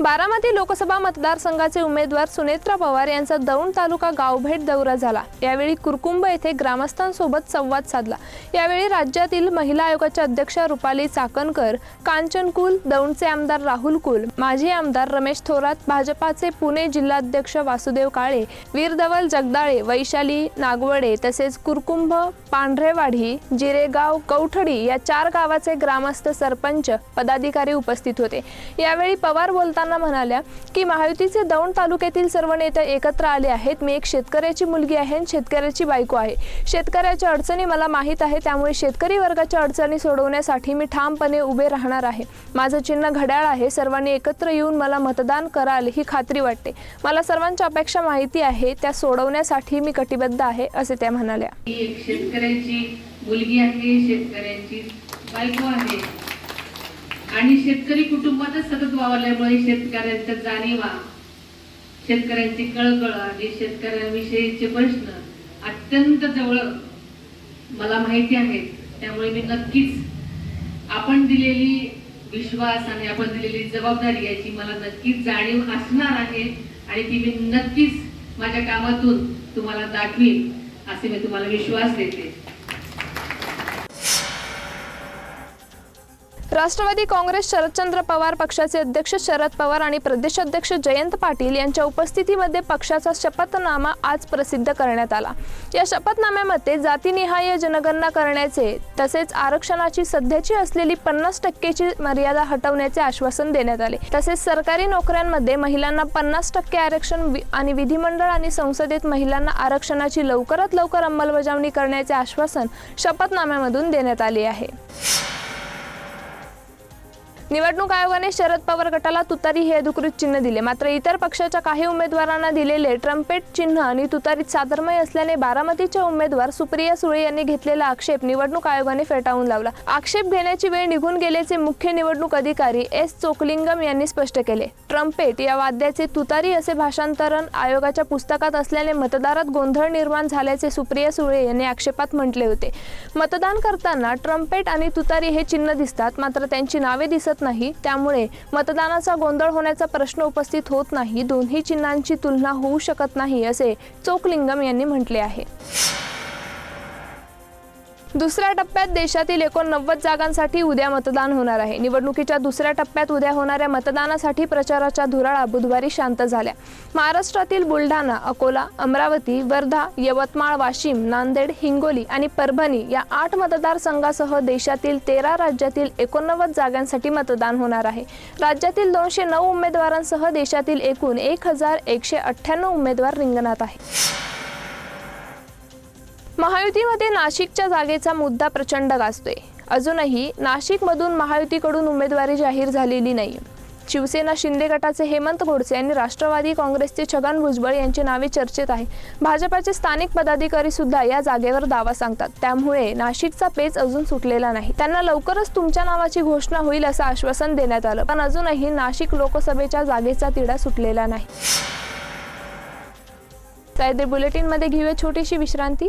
बारामती लोकसभा मतदारसंघाचे उमेदवार सुनेत्रा पवार यांचा दौंड तालुका गावभेट दौरा झाला. यावेळी कुरकुंब येथे ग्रामस्थांसोबत संवाद साधला. यावेळी राज्यातील महिला आयोगाच्या अध्यक्षा रुपाली चाकणकर कांचन कुल दौंडचे आमदार राहुल कुल माजी आमदार रमेश थोरात भाजपाचे पुणे जिल्हाध्यक्ष वासुदेव काळे वीरधवल जगदाळे वैशाली नागवडे तसेच कुरकुंभ पांढरेवाडी जिरेगाव कौठडी या चार गावाचे ग्रामस्थ सरपंच पदाधिकारी उपस्थित होते. यावेळी पवार बोलताना म्हणाल्या की महायुतीचे दौंड तालुक्यातील सर्व नेते एकत्र आले आहेत. मी एक शेतकऱ्याची मुलगी आहे आणि शेतकऱ्याची बायको आहे. शेतकऱ्याच्या अडचणी मला माहीत आहे त्यामुळे शेतकरी वर्गाच्या अडचणी सोडवण्यासाठी मी ठामपणे उभे राहणार आहे. माझं चिन्ह घड्याळ आहे. सर्वांनी एकत्र येऊन मला मतदान कराल ही खात्री वाटते. मला सर्वांच्या अपेक्षा माहिती आहे त्या सोडवण्यासाठी मी कटिबद्ध आहे असे त्या म्हणाल्या. शेतकऱ्याची मुलगी आहे शेतकऱ्याची बायको आहे. आणि शेतकरी कुटुंबातच सतत वावरल्यामुळे शेतकऱ्यांच्या जाणीवा शेतकऱ्यांची कळकळ आणि शेतकऱ्यांविषयीचे प्रश्न अत्यंत जवळ मला माहिती आहेत. त्यामुळे मी नक्कीच आपण दिलेली विश्वास आणि आपण दिलेली जबाबदारी याची मला नक्कीच जाणीव असणार आहे आणि ती मी नक्कीच माझ्या कामातून तुम्हाला दाखवीन असे मी तुम्हाला विश्वास देते. राष्ट्रवादी काँग्रेस शरदचंद्र पवार पक्षाचे अध्यक्ष शरद पवार आणि प्रदेशाध्यक्ष जयंत पाटील यांच्या उपस्थितीमध्ये पक्षाचा शपथनामा आज प्रसिद्ध करण्यात आला. या शपथनाम्यामध्ये जातीनिहाय जनगणना करण्याचे तसेच आरक्षणाची सध्याची असलेली पन्नास टक्केची मर्यादा हटवण्याचे आश्वासन देण्यात आले. तसेच सरकारी नोकऱ्यांमध्ये महिलांना पन्नास टक्के आरक्षण वि- आणि विधिमंडळ आणि संसदेत महिलांना आरक्षणाची लवकरात लवकर अंमलबजावणी करण्याचे आश्वासन शपथनाम्यामधून देण्यात आले आहे. निवडणूक आयोगाने शरद पवार गटाला तुतारी हे अधिकृत चिन्ह दिले. मात्र इतर पक्षाच्या काही उमेदवारांना दिलेले ट्रम्पेट चिन्ह आणि तुतारीत साधर्मय असल्याने बारामतीच्या उमेदवार सुप्रिया सुळे यांनी घेतलेला आक्षेप निवडणूक आयोगाने फेटाळून लावला. आक्षेप घेण्याची वेळ निघून गेल्याचे मुख्य निवडणूक अधिकारी एस चोकलिंगम यांनी स्पष्ट केले. ट्रम्पेट या वाद्याचे तुतारी असे भाषांतरण आयोगाच्या पुस्तकात असल्याने मतदारात गोंधळ निर्माण झाल्याचे सुप्रिया सुळे यांनी आक्षेपात म्हटले होते. मतदान करताना ट्रम्पेट आणि तुतारी हे चिन्ह दिसतात मात्र त्यांची नावे दिसत नाही त्यामुळे मतदानाचा गोंधळ होण्याचा प्रश्न उपस्थित होत नाही. दोन्ही चिन्हांची तुलना होऊ शकत नाही असे चोकलिंगम यांनी म्हटले आहे. दुसऱ्या टप्प्यात देशातील एकोणनव्वद जागांसाठी उद्या मतदान होणार आहे. निवडणुकीच्या दुसऱ्या टप्प्यात उद्या होणाऱ्या मतदानासाठी प्रचाराच्या धुराळा बुधवारी शांत झाल्या. महाराष्ट्रातील बुलढाणा अकोला अमरावती वर्धा यवतमाळ वाशिम नांदेड हिंगोली आणि परभणी या आठ मतदारसंघासह देशातील तेरा राज्यातील एकोणनव्वद जागांसाठी मतदान होणार आहे. राज्यातील दोनशे नऊ उमेदवारांसह देशातील एकूण एक हजार एकशे अठ्ठ्याण्णव उमेदवार रिंगणात आहेत. महायुतीमध्ये नाशिकच्या जागेचा मुद्दा प्रचंड गाजतोय. अजूनही नाशिकमधून महायुतीकडून उमेदवारी जाहीर झालेली नाही. शिवसेना शिंदे गटाचे हेमंत गोडसे आणि राष्ट्रवादी काँग्रेसचे छगन भुजबळ यांची नावे चर्चेत आहे भाजपाचे स्थानिक पदाधिकारी सुद्धा या जागेवर दावा सांगतात. त्यामुळे नाशिकचा पेच अजून सुटलेला नाही. त्यांना लवकरच तुमच्या नावाची घोषणा होईल असं आश्वासन देण्यात आलं. पण अजूनही नाशिक लोकसभेच्या जागेचा तिढा सुटलेला नाही. बुलेटिनमध्ये घेऊया छोटीशी विश्रांती.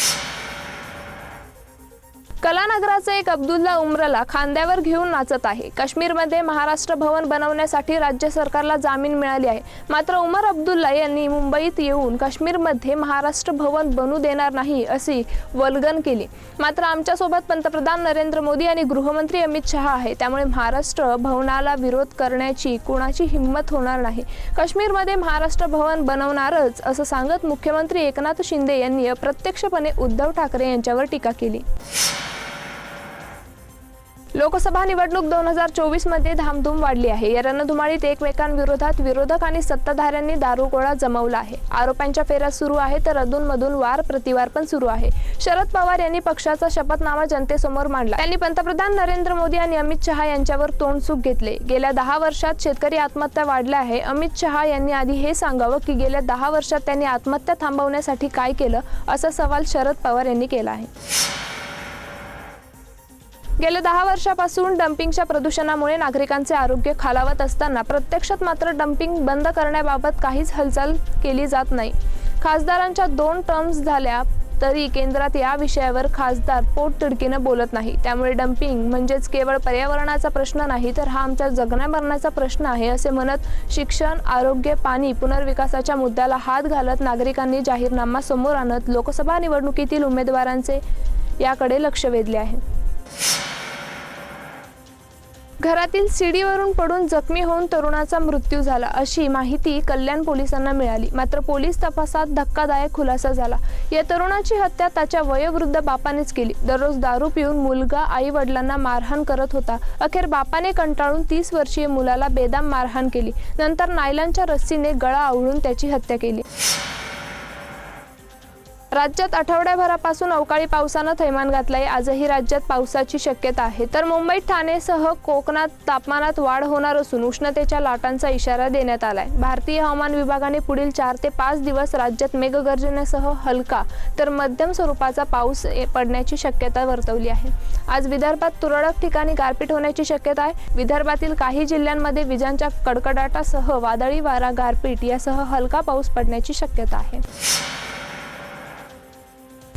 कलानगराचा एक अब्दुल्ला उमरला खांद्यावर घेऊन नाचत आहे. काश्मीरमध्ये महाराष्ट्र भवन बनवण्यासाठी राज्य सरकारला जामीन मिळाली आहे. मात्र उमर अब्दुल्ला यांनी मुंबईत येऊन काश्मीरमध्ये महाराष्ट्र भवन बनू देणार नाही अशी वल्गन केली. मात्र आमच्यासोबत पंतप्रधान नरेंद्र मोदी आणि गृहमंत्री अमित शहा आहे. त्यामुळे महाराष्ट्र भवनाला विरोध करण्याची कुणाची हिंमत होणार नाही. काश्मीरमध्ये महाराष्ट्र भवन बनवणारच असं सांगत मुख्यमंत्री एकनाथ शिंदे यांनी अप्रत्यक्षपणे उद्धव ठाकरे यांच्यावर टीका केली. लोकसभा निवडणूक दोन हजार चोवीसमध्ये धामधूम वाढली आहे. या रणधुमाळीत एकमेकांविरोधात विरोधक आणि सत्ताधाऱ्यांनी दारुगोळा जमवला आहे. आरोपांच्या फेऱ्या सुरू आहे तर अधूनमधून वार प्रतिवार पण सुरू आहे. शरद पवार यांनी पक्षाचा शपथनामा जनतेसमोर मांडला. त्यांनी पंतप्रधान नरेंद्र मोदी आणि अमित शहा यांच्यावर तोंडसुख घेतले. गेल्या दहा वर्षात शेतकरी आत्महत्या वाढल्या आहे. अमित शहा यांनी आधी हे सांगावं की गेल्या दहा वर्षात त्यांनी आत्महत्या थांबवण्यासाठी काय केलं असा सवाल शरद पवार यांनी केला आहे. गेल्या दहा वर्षापासून डम्पिंगच्या प्रदूषणामुळे नागरिकांचे आरोग्य खालावत असताना प्रत्यक्षात मात्र डम्पिंग बंद करण्याबाबत काहीच हालचाल केली जात नाही. खासदारांच्या दोन टर्म्स झाल्या तरी केंद्रात या विषयावर खासदार पोटतिडकीनं बोलत नाही. त्यामुळे डम्पिंग म्हणजेच केवळ पर्यावरणाचा प्रश्न नाही तर हा आमच्या जगण्या मरणाचा प्रश्न आहे असे म्हणत शिक्षण आरोग्य पाणी पुनर्विकासाच्या मुद्द्याला हात घालत नागरिकांनी जाहीरनामा समोर आणत लोकसभा निवडणुकीतील उमेदवारांचे याकडे लक्ष वेधले आहे. घरातील सीडीवरून पडून जखमी होऊन तरुणाचा मृत्यू झाला. अशी माहिती कल्याण पोलिसांना मिळाली. मात्र पोलीस तपासात धक्कादायक खुलासा झाला. या तरुणाची हत्या त्याच्या वयोवृद्ध बापानेच केली. दररोज दारू पिऊन मुलगा आई वडिलांना मारहाण करत होता. अखेर बापाने कंटाळून तीस वर्षीय मुलाला बेदाम मारहाण केली. नंतर नायलांच्या रस्सीने गळा आवळून त्याची हत्या केली. राज्यात आठवड्याभरापासून अवकाळी पावसानं थैमान घातलंय. आजही राज्यात पावसाची शक्यता आहे. तर मुंबईत ठाणेसह कोकणात तापमानात वाढ होणार असून उष्णतेच्या लाटांचा इशारा देण्यात आलाय. भारतीय हवामान विभागाने पुढील चार ते पाच दिवस राज्यात मेघगर्जनेसह हलका तर मध्यम स्वरूपाचा पाऊस पडण्याची शक्यता वर्तवली आहे. आज विदर्भात तुरळक ठिकाणी गारपीट होण्याची शक्यता आहे. विदर्भातील काही जिल्ह्यांमध्ये विजांच्या कडकडाटासह वादळी वारा गारपीट यासह हलका पाऊस पडण्याची शक्यता आहे.